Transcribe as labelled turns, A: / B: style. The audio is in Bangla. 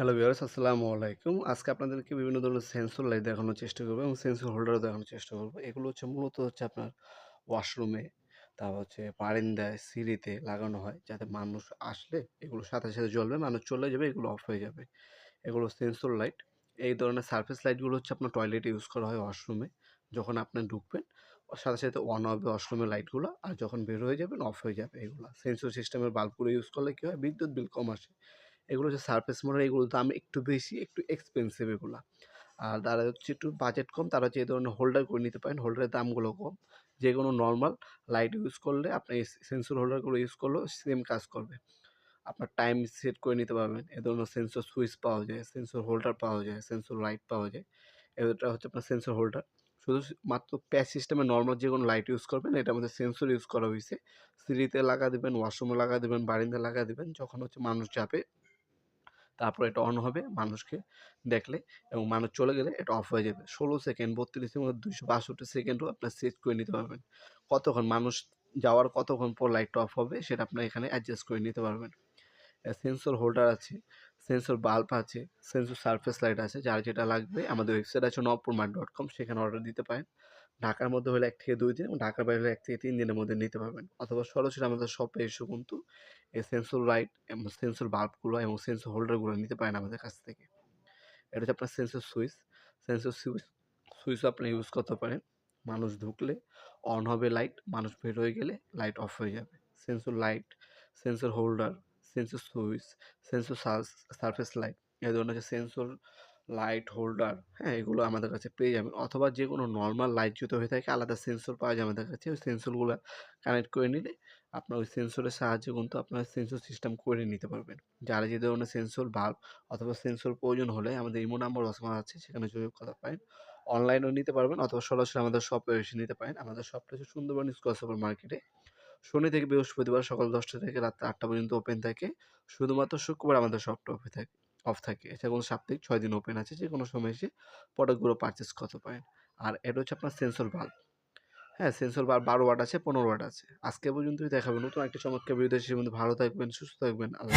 A: হ্যালো ভিউয়ার্স, আসসালামু আলাইকুম। আজকে আপনাদেরকে বিভিন্ন ধরনের সেন্সর লাইট দেখানোর চেষ্টা করব এবং সেন্সর হোল্ডারও দেখানোর চেষ্টা করব। এগুলো হচ্ছে মূলত হচ্ছে আপনার ওয়াশরুমে তারপর হচ্ছে বারান্দায়, সিঁড়িতে লাগানো হয় যাতে মানুষ আসলে এগুলো সাথে সাথে জ্বলবে, মানুষ চলে যাবে, এগুলো অফ হয়ে যাবে। এগুলো সেন্সর লাইট এই ধরনের সারফেস লাইটগুলো হচ্ছে আপনার টয়লেটে ইউজ করা হয় ওয়াশরুমে যখন আপনি ঢুকবেন সাথে সাথে অন হবে ওয়াশরুমের লাইটগুলো আর যখন বের হয়ে যাবেন অফ হয়ে যাবে এগুলো। সেন্সর সিস্টেমের বাল্বগুলো ইউজ করলে কী হয়? বিদ্যুৎ বিল কম আসে। এগুলো হচ্ছে সারফেস মডেল এগুলোর দাম একটু বেশি, একটু এক্সপেন্সিভ এগুলো। আর যারা হচ্ছে একটু বাজেট কম, তারা এই ধরনের হোল্ডার করে নিতে পারেন। হোল্ডারের দামগুলো কম। যে কোনো নর্মাল লাইট ইউজ করলে আপনি সেন্সর হোল্ডারগুলো ইউজ করলেও সেম কাজ করবে। আপনার টাইম সেট করে নিতে পারবেন। এ ধরনের সেন্সর সুইচ পাওয়া যায় সেন্সর হোল্ডার পাওয়া যায় সেন্সর লাইট পাওয়া যায়। এটা হচ্ছে আপনার সেন্সর হোল্ডার শুধু মাত্র প্যাচ সিস্টেমে নর্মাল যে কোনো লাইট ইউজ করবেন এটার মধ্যে সেন্সর ইউজ করা হয়েছে। সিঁড়িতে লাগা দেবেন ওয়াশরুমে লাগা দেবেন বারিন্দা লাগা দেবেন, যখন হচ্ছে মানুষ যাবে। তারপর এটা অন হবে মানুষকে দেখলে এবং মানুষ চলে গেলে এটা অফ হয়ে যাবে। ষোলো সেকেন্ড বত্রিশের মধ্যে দুইশো বাষট্টি সেকেন্ডও আপনার সেট করে নিতে পারবেন। কতক্ষণ মানুষ যাওয়ার কতক্ষণ পর লাইটটা অফ হবে সেটা আপনার এখানে অ্যাডজাস্ট করে নিতে পারবেন। সেন্সর হোল্ডার আছে সেন্সর বাল্ব আছে সেন্সর সারফেস লাইট আছে, যার যেটা লাগবে আমাদের ওয়েবসাইট আছে নবপুরমার ডট কম সেখানে অর্ডার দিতে পারেন। ঢাকার মধ্যে হলে এক থেকে দুই দিন এবং ঢাকার বাইরে হলে এক থেকে তিন দিনের মধ্যে নিতে পারবেন। অথবা সরাসরি আমাদের শপে এসে কিন্তু এই সেন্সর লাইট এবং সেন্সর বাল্বগুলো এবং সেন্সর হোল্ডারগুলো নিতে পারেন আমাদের কাছ থেকে। এটা হচ্ছে আপনার সেন্সর সুইচ সেন্সর সুইচ সুইচও আপনি ইউজ করতে পারেন। মানুষ ঢুকলে অন হবে লাইট মানুষ বের হয়ে গেলে লাইট অফ হয়ে যাবে। Sensor light sensor holder sensor switch sensor surface light এই ধরনের সেন্সর লাইট হোল্ডার হ্যাঁ এগুলো আমাদের কাছে পেয়ে যাবেন। অথবা যে কোনো নর্মাল লাইট যদি হয়ে থাকে, আলাদা সেন্সর পাওয়া যায় আমাদের কাছে। ওই সেন্সরগুলো কানেক্ট করে নিলে আপনার ওই সেন্সরের সাহায্যে কিন্তু আপনার সেন্সর সিস্টেম করে নিতে পারবেন। যারা যে ধরনের সেন্সর বাল্ব অথবা সেন্সর প্রয়োজন হলে আমাদের ইমো নাম্বার রসমা আছে, সেখানে যোগাযোগ করতে পারেন। অনলাইনেও নিতে পারবেন অথবা সরাসরি আমাদের শপে এসে নিতে পারেন। আমাদের শপটা হচ্ছে সুন্দরবন স্কোয়ার সুপার মার্কেটে শনি থেকে বৃহস্পতিবার সকাল দশটা থেকে রাত আটটা পর্যন্ত ওপেন থাকে। শুধুমাত্র শুক্রবার আমাদের শপটা ওপেন থাকে। অফ থাকে। এটা কোনো সাপ্তাহিক ছয় দিন ওপেন আছে যে কোনো সময় এসে প্রোডাক্টগুলো পারচেস করতে পারেন। আর এটা হচ্ছে আপনার সেন্সর বাল্ব হ্যাঁ সেন্সর বাল্ব বারো ওয়াট আছে, পনেরো ওয়াট আছে। আজকে পর্যন্তই দেখাবে নতুন একটা চমৎকার বিরুদ্ধে সে মধ্যে ভালো থাকবেন, সুস্থ থাকবেন। আল্লাহ।